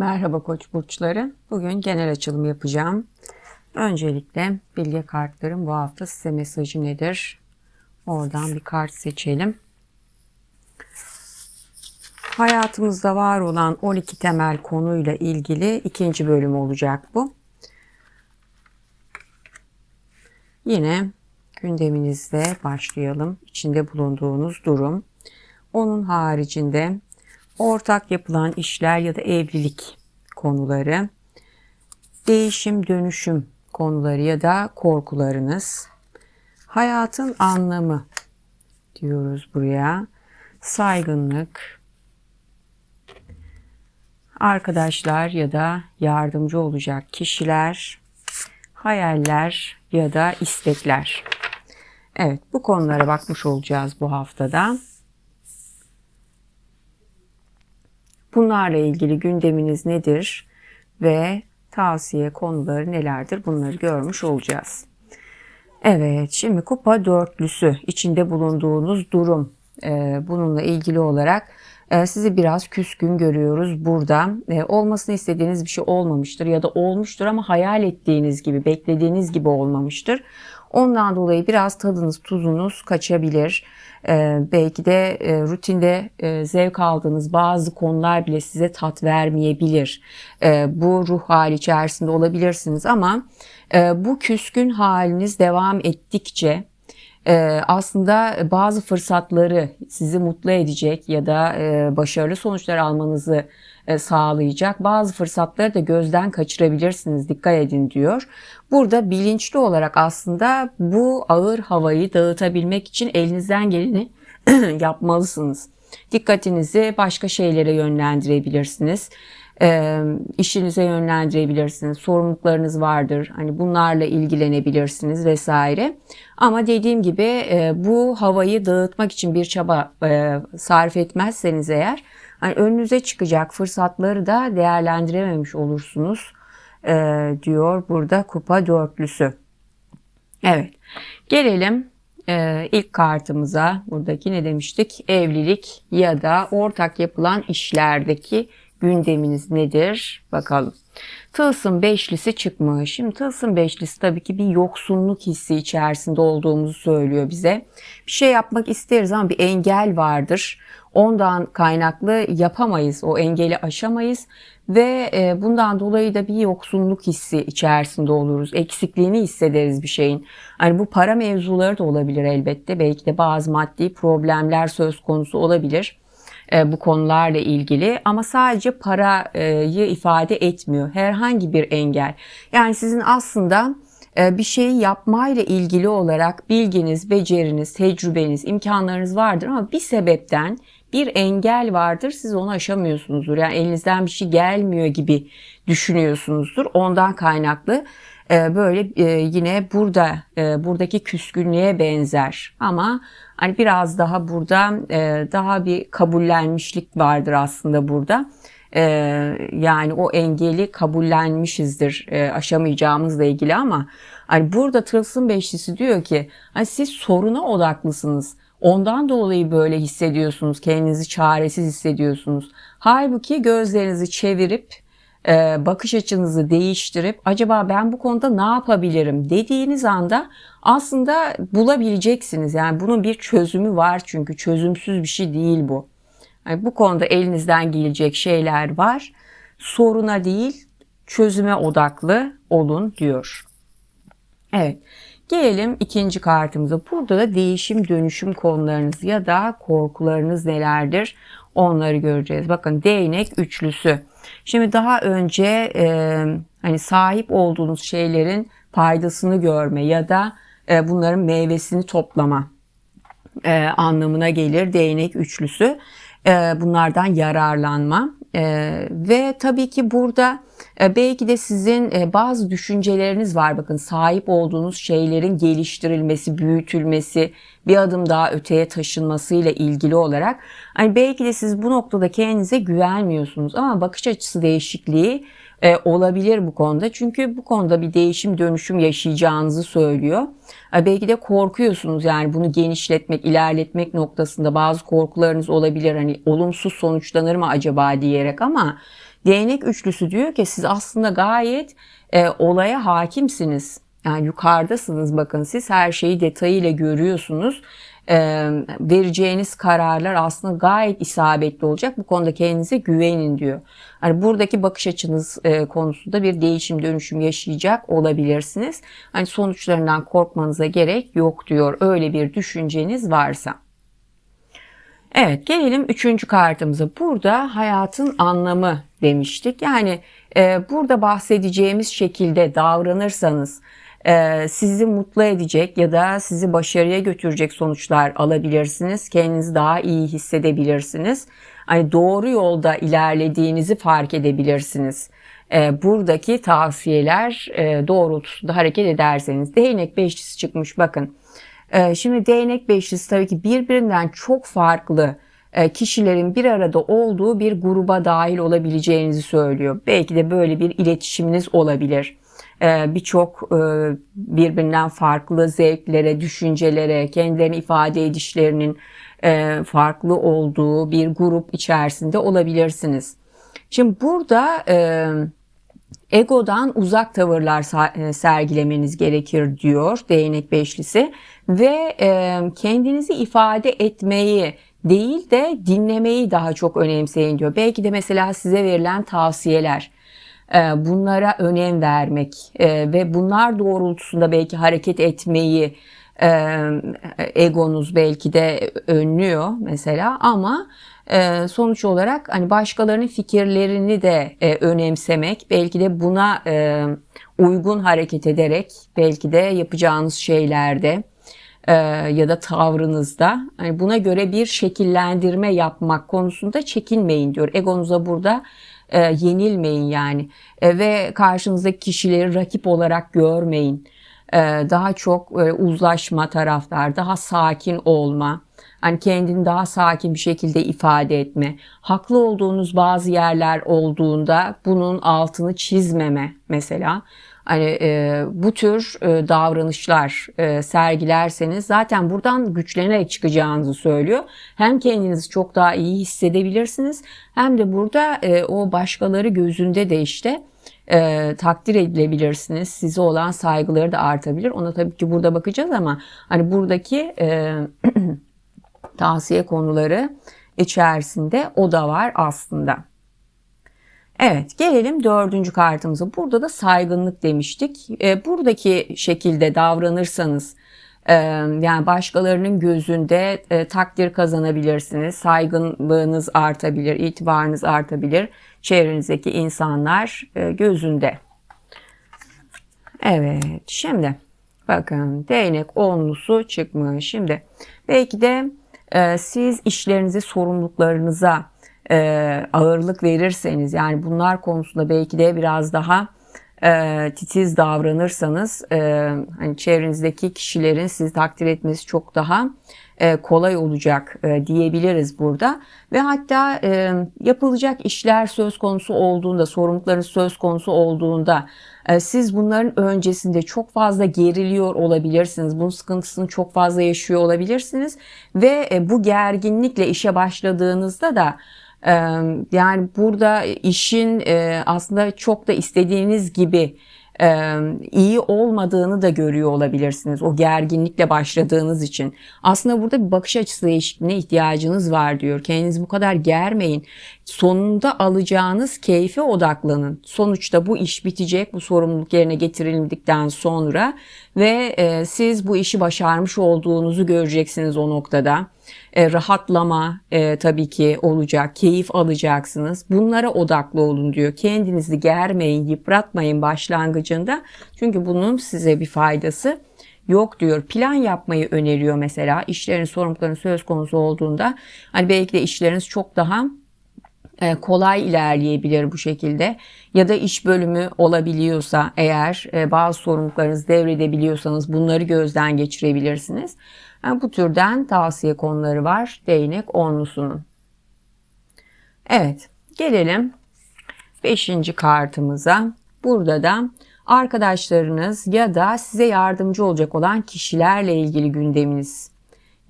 Merhaba koç burçları. Bugün genel açılım yapacağım. Öncelikle bilge kartlarım bu hafta size mesajı nedir? Oradan bir kart seçelim. Hayatımızda var olan 12 temel konuyla ilgili ikinci bölüm olacak bu. Yine gündeminizle başlayalım. İçinde bulunduğunuz durum. Onun haricinde ortak yapılan işler ya da evlilik konuları, değişim dönüşüm konuları ya da korkularınız, hayatın anlamı diyoruz buraya, saygınlık, arkadaşlar ya da yardımcı olacak kişiler, hayaller ya da istekler. Evet bu konulara bakmış olacağız bu haftada. Bunlarla ilgili gündeminiz nedir ve tavsiye konuları nelerdir bunları görmüş olacağız. Evet şimdi kupa dörtlüsü içinde bulunduğunuz durum e, bununla ilgili olarak e, sizi biraz küskün görüyoruz burada. E, olmasını istediğiniz bir şey olmamıştır ya da olmuştur ama hayal ettiğiniz gibi beklediğiniz gibi olmamıştır. Ondan dolayı biraz tadınız tuzunuz kaçabilir. Ee, belki de e, rutinde e, zevk aldığınız bazı konular bile size tat vermeyebilir. E, bu ruh hali içerisinde olabilirsiniz ama e, bu küskün haliniz devam ettikçe aslında bazı fırsatları sizi mutlu edecek ya da başarılı sonuçlar almanızı sağlayacak bazı fırsatları da gözden kaçırabilirsiniz dikkat edin diyor. Burada bilinçli olarak aslında bu ağır havayı dağıtabilmek için elinizden geleni yapmalısınız. Dikkatinizi başka şeylere yönlendirebilirsiniz. E, işinize yönlendirebilirsiniz. Sorumluluklarınız vardır. Hani bunlarla ilgilenebilirsiniz vesaire. Ama dediğim gibi e, bu havayı dağıtmak için bir çaba e, sarf etmezseniz eğer hani önünüze çıkacak fırsatları da değerlendirememiş olursunuz e, diyor burada kupa dörtlüsü. Evet gelelim e, ilk kartımıza buradaki ne demiştik evlilik ya da ortak yapılan işlerdeki gündeminiz nedir bakalım. Tılsım beşlisi çıkmış. Şimdi tılsım beşlisi tabii ki bir yoksunluk hissi içerisinde olduğumuzu söylüyor bize. Bir şey yapmak isteriz ama bir engel vardır. Ondan kaynaklı yapamayız, o engeli aşamayız ve e, bundan dolayı da bir yoksunluk hissi içerisinde oluruz. Eksikliğini hissederiz bir şeyin. Hani bu para mevzuları da olabilir elbette. Belki de bazı maddi problemler söz konusu olabilir bu konularla ilgili ama sadece parayı ifade etmiyor. Herhangi bir engel. Yani sizin aslında e, bir şeyi yapmayla ilgili olarak bilginiz, beceriniz, tecrübeniz, imkanlarınız vardır ama bir sebepten bir engel vardır. Siz onu aşamıyorsunuzdur. Yani elinizden bir şey gelmiyor gibi düşünüyorsunuzdur. Ondan kaynaklı e, böyle yine burada buradaki küskünlüğe benzer ama Hani biraz daha burada e, daha bir kabullenmişlik vardır aslında burada. E, yani o engeli kabullenmişizdir e, aşamayacağımızla ilgili ama hani burada Tılsım Beşlisi diyor ki hani siz soruna odaklısınız. Ondan dolayı böyle hissediyorsunuz. Kendinizi çaresiz hissediyorsunuz. Halbuki gözlerinizi çevirip bakış açınızı değiştirip acaba ben bu konuda ne yapabilirim dediğiniz anda aslında bulabileceksiniz. Yani bunun bir çözümü var çünkü çözümsüz bir şey değil bu. Yani bu konuda elinizden gelecek şeyler var. Soruna değil çözüme odaklı olun diyor. Evet. Gelelim ikinci kartımıza. Burada da değişim dönüşüm konularınız ya da korkularınız nelerdir? Onları göreceğiz. Bakın değnek üçlüsü. Şimdi daha önce e, hani sahip olduğunuz şeylerin faydasını görme ya da e, bunların meyvesini toplama e, anlamına gelir değnek üçlüsü. E, bunlardan yararlanma e, ve tabii ki burada e, belki de sizin e, bazı düşünceleriniz var. Bakın sahip olduğunuz şeylerin geliştirilmesi, büyütülmesi, bir adım daha öteye taşınmasıyla ilgili olarak hani belki de siz bu noktada kendinize güvenmiyorsunuz ama bakış açısı değişikliği e, olabilir bu konuda. Çünkü bu konuda bir değişim dönüşüm yaşayacağınızı söylüyor. E, belki de korkuyorsunuz yani bunu genişletmek, ilerletmek noktasında bazı korkularınız olabilir. Hani olumsuz sonuçlanır mı acaba diyerek ama değnek üçlüsü diyor ki siz aslında gayet e, olaya hakimsiniz. Yani yukarıdasınız bakın siz her şeyi detayıyla görüyorsunuz vereceğiniz kararlar aslında gayet isabetli olacak. Bu konuda kendinize güvenin diyor. Hani buradaki bakış açınız e, konusunda bir değişim dönüşüm yaşayacak olabilirsiniz. Hani sonuçlarından korkmanıza gerek yok diyor. Öyle bir düşünceniz varsa. Evet gelelim üçüncü kartımıza. Burada hayatın anlamı demiştik. Yani e, burada bahsedeceğimiz şekilde davranırsanız e, sizi mutlu edecek ya da sizi başarıya götürecek sonuçlar alabilirsiniz. Kendinizi daha iyi hissedebilirsiniz. Hani doğru yolda ilerlediğinizi fark edebilirsiniz. E, buradaki tavsiyeler e, doğrultusunda hareket ederseniz. Değnek beşlisi çıkmış bakın. E, şimdi değnek beşlisi tabii ki birbirinden çok farklı e, kişilerin bir arada olduğu bir gruba dahil olabileceğinizi söylüyor. Belki de böyle bir iletişiminiz olabilir. E, birçok e, birbirinden farklı zevklere, düşüncelere, kendilerini ifade edişlerinin e, farklı olduğu bir grup içerisinde olabilirsiniz. Şimdi burada egodan uzak tavırlar sergilemeniz gerekir diyor değnek beşlisi ve kendinizi ifade etmeyi değil de dinlemeyi daha çok önemseyin diyor. Belki de mesela size verilen tavsiyeler e, bunlara önem vermek e, ve bunlar doğrultusunda belki hareket etmeyi e, egonuz belki de önlüyor mesela ama sonuç olarak hani başkalarının fikirlerini de önemsemek belki de buna uygun hareket ederek belki de yapacağınız şeylerde ya da tavrınızda hani buna göre bir şekillendirme yapmak konusunda çekinmeyin diyor. Egonuza burada e, yenilmeyin yani e, ve karşınızdaki kişileri rakip olarak görmeyin. E, daha çok e, uzlaşma taraftar, daha sakin olma, hani kendini daha sakin bir şekilde ifade etme, haklı olduğunuz bazı yerler olduğunda bunun altını çizmeme mesela hani e, bu tür e, davranışlar e, sergilerseniz zaten buradan güçlenerek çıkacağınızı söylüyor. Hem kendinizi çok daha iyi hissedebilirsiniz hem de burada e, o başkaları gözünde de işte e, takdir edilebilirsiniz. Size olan saygıları da artabilir. Ona tabii ki burada bakacağız ama hani buradaki e, tavsiye konuları içerisinde o da var aslında. Evet gelelim dördüncü kartımıza. Burada da saygınlık demiştik. E, buradaki şekilde davranırsanız e, yani başkalarının gözünde e, takdir kazanabilirsiniz. Saygınlığınız artabilir, itibarınız artabilir. Çevrenizdeki insanlar e, gözünde. Evet şimdi bakın değnek onlusu çıkmış. Şimdi belki de e, siz işlerinizi sorumluluklarınıza e, ağırlık verirseniz yani bunlar konusunda belki de biraz daha e, titiz davranırsanız e, hani çevrenizdeki kişilerin sizi takdir etmesi çok daha e, kolay olacak e, diyebiliriz burada. Ve hatta e, yapılacak işler söz konusu olduğunda sorumlulukların söz konusu olduğunda e, siz bunların öncesinde çok fazla geriliyor olabilirsiniz. Bunun sıkıntısını çok fazla yaşıyor olabilirsiniz. Ve e, bu gerginlikle işe başladığınızda da yani burada işin aslında çok da istediğiniz gibi iyi olmadığını da görüyor olabilirsiniz. O gerginlikle başladığınız için. Aslında burada bir bakış açısı değişikliğine ihtiyacınız var diyor. Kendinizi bu kadar germeyin. Sonunda alacağınız keyfe odaklanın. Sonuçta bu iş bitecek. Bu sorumluluk yerine getirildikten sonra ve siz bu işi başarmış olduğunuzu göreceksiniz o noktada e, rahatlama e, tabii ki olacak, keyif alacaksınız. Bunlara odaklı olun diyor. Kendinizi germeyin, yıpratmayın başlangıcında. Çünkü bunun size bir faydası yok diyor. Plan yapmayı öneriyor mesela. İşlerin sorumlulukların söz konusu olduğunda hani belki de işleriniz çok daha e, kolay ilerleyebilir bu şekilde ya da iş bölümü olabiliyorsa eğer e, bazı sorumluluklarınızı devredebiliyorsanız bunları gözden geçirebilirsiniz. Yani bu türden tavsiye konuları var değnek onlusunun. Evet gelelim Beşinci kartımıza burada da arkadaşlarınız ya da size yardımcı olacak olan kişilerle ilgili gündeminiz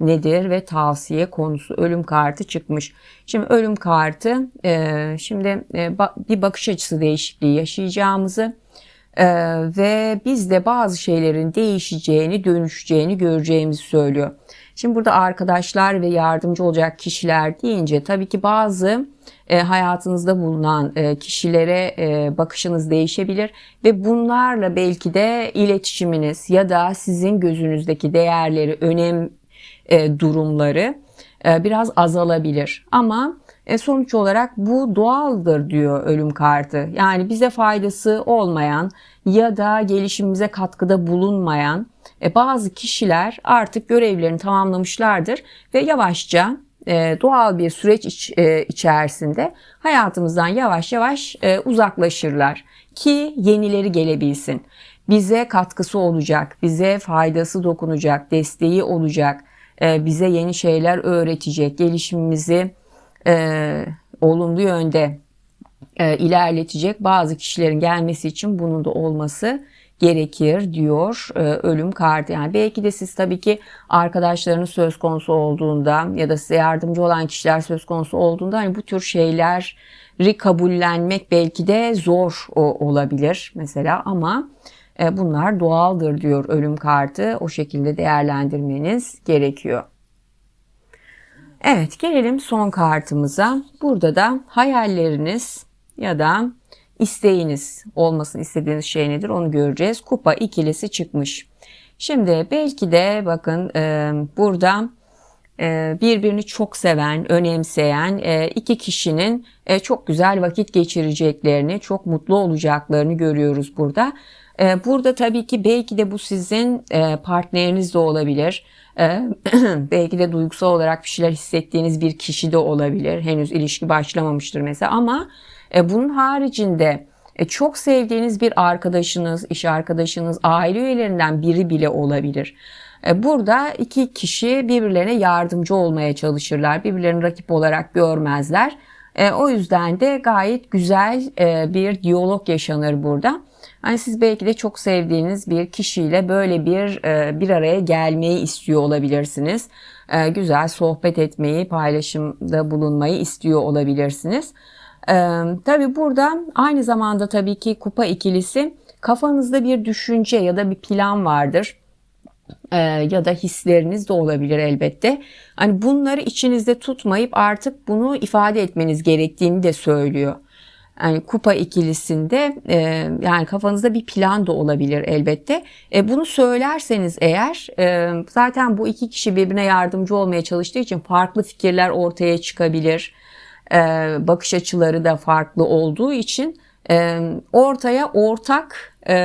nedir ve tavsiye konusu ölüm kartı çıkmış. Şimdi ölüm kartı e, şimdi e, bir bakış açısı değişikliği yaşayacağımızı e, ve biz de bazı şeylerin değişeceğini, dönüşeceğini göreceğimizi söylüyor. Şimdi burada arkadaşlar ve yardımcı olacak kişiler deyince tabii ki bazı e, hayatınızda bulunan e, kişilere e, bakışınız değişebilir ve bunlarla belki de iletişiminiz ya da sizin gözünüzdeki değerleri, önem e, durumları e, biraz azalabilir. Ama e, sonuç olarak bu doğaldır diyor ölüm kartı. Yani bize faydası olmayan ya da gelişimimize katkıda bulunmayan e, bazı kişiler artık görevlerini tamamlamışlardır ve yavaşça e, doğal bir süreç iç, e, içerisinde hayatımızdan yavaş yavaş e, uzaklaşırlar ki yenileri gelebilsin. Bize katkısı olacak, bize faydası dokunacak, desteği olacak, e, bize yeni şeyler öğretecek, gelişimimizi e, olumlu yönde e, ilerletecek bazı kişilerin gelmesi için bunun da olması gerekir diyor e, ölüm kartı. Yani belki de siz tabii ki arkadaşlarınız söz konusu olduğunda ya da size yardımcı olan kişiler söz konusu olduğunda hani bu tür şeyleri kabullenmek belki de zor o, olabilir mesela ama e, bunlar doğaldır diyor ölüm kartı. O şekilde değerlendirmeniz gerekiyor. Evet gelelim son kartımıza. Burada da hayalleriniz ya da isteğiniz olmasını istediğiniz şey nedir onu göreceğiz. Kupa ikilisi çıkmış. Şimdi belki de bakın e, burada birbirini çok seven, önemseyen e, iki kişinin e, çok güzel vakit geçireceklerini, çok mutlu olacaklarını görüyoruz burada. Burada tabii ki belki de bu sizin partneriniz de olabilir. Belki de duygusal olarak bir şeyler hissettiğiniz bir kişi de olabilir. Henüz ilişki başlamamıştır mesela ama bunun haricinde çok sevdiğiniz bir arkadaşınız, iş arkadaşınız, aile üyelerinden biri bile olabilir. Burada iki kişi birbirlerine yardımcı olmaya çalışırlar. Birbirlerini rakip olarak görmezler. O yüzden de gayet güzel bir diyalog yaşanır burada. Hani siz belki de çok sevdiğiniz bir kişiyle böyle bir bir araya gelmeyi istiyor olabilirsiniz. Güzel sohbet etmeyi, paylaşımda bulunmayı istiyor olabilirsiniz. Tabi burada aynı zamanda tabii ki kupa ikilisi kafanızda bir düşünce ya da bir plan vardır e, ya da hisleriniz de olabilir elbette. Hani bunları içinizde tutmayıp artık bunu ifade etmeniz gerektiğini de söylüyor. Yani kupa ikilisinde e, yani kafanızda bir plan da olabilir elbette. E, bunu söylerseniz eğer e, zaten bu iki kişi birbirine yardımcı olmaya çalıştığı için farklı fikirler ortaya çıkabilir. E, bakış açıları da farklı olduğu için e, ortaya ortak e,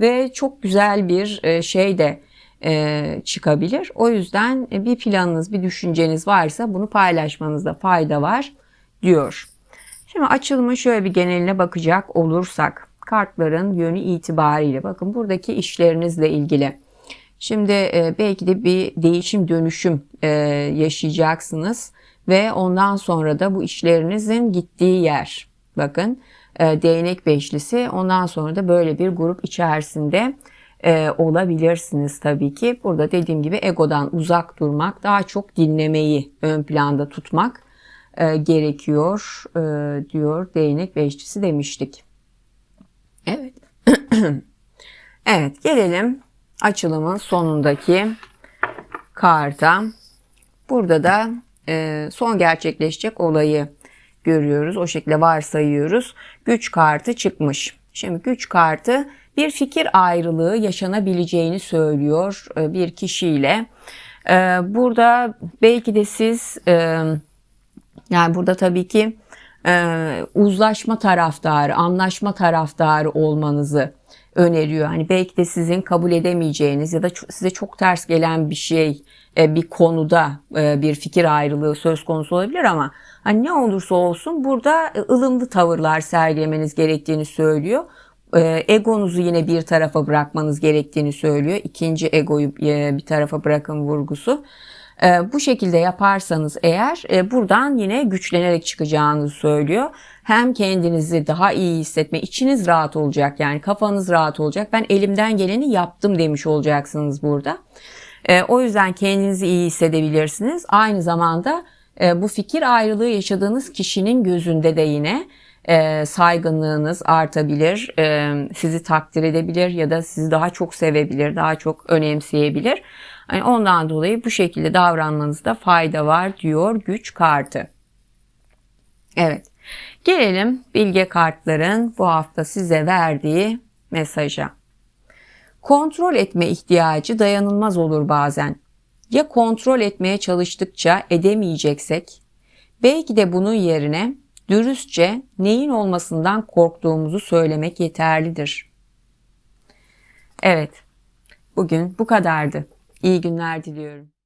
ve çok güzel bir e, şey de e, çıkabilir. O yüzden e, bir planınız, bir düşünceniz varsa bunu paylaşmanızda fayda var diyor. Şimdi açılımı şöyle bir geneline bakacak olursak kartların yönü itibariyle bakın buradaki işlerinizle ilgili. Şimdi e, belki de bir değişim dönüşüm e, yaşayacaksınız ve ondan sonra da bu işlerinizin gittiği yer. Bakın e, değnek beşlisi ondan sonra da böyle bir grup içerisinde e, olabilirsiniz tabii ki. Burada dediğim gibi egodan uzak durmak, daha çok dinlemeyi ön planda tutmak e, gerekiyor e, diyor değnek beşlisi demiştik. Evet. evet gelelim açılımın sonundaki karta. Burada da e, son gerçekleşecek olayı görüyoruz. O şekilde varsayıyoruz. Güç kartı çıkmış. Şimdi güç kartı bir fikir ayrılığı yaşanabileceğini söylüyor e, bir kişiyle. E, burada belki de siz e, yani burada tabii ki uzlaşma taraftarı, anlaşma taraftarı olmanızı öneriyor. Hani belki de sizin kabul edemeyeceğiniz ya da size çok ters gelen bir şey bir konuda bir fikir ayrılığı söz konusu olabilir ama hani ne olursa olsun burada ılımlı tavırlar sergilemeniz gerektiğini söylüyor. Ee, egonuzu yine bir tarafa bırakmanız gerektiğini söylüyor. İkinci egoyu e, bir tarafa bırakın vurgusu. E, bu şekilde yaparsanız eğer e, buradan yine güçlenerek çıkacağınızı söylüyor. Hem kendinizi daha iyi hissetme, içiniz rahat olacak yani kafanız rahat olacak. Ben elimden geleni yaptım demiş olacaksınız burada. E, o yüzden kendinizi iyi hissedebilirsiniz. Aynı zamanda e, bu fikir ayrılığı yaşadığınız kişinin gözünde de yine e, saygınlığınız artabilir, e, sizi takdir edebilir ya da sizi daha çok sevebilir, daha çok önemseyebilir. Yani ondan dolayı bu şekilde davranmanızda fayda var diyor güç kartı. Evet. Gelelim bilge kartların bu hafta size verdiği mesaja. Kontrol etme ihtiyacı dayanılmaz olur bazen. Ya kontrol etmeye çalıştıkça edemeyeceksek, belki de bunun yerine dürüstçe neyin olmasından korktuğumuzu söylemek yeterlidir. Evet, bugün bu kadardı. İyi günler diliyorum.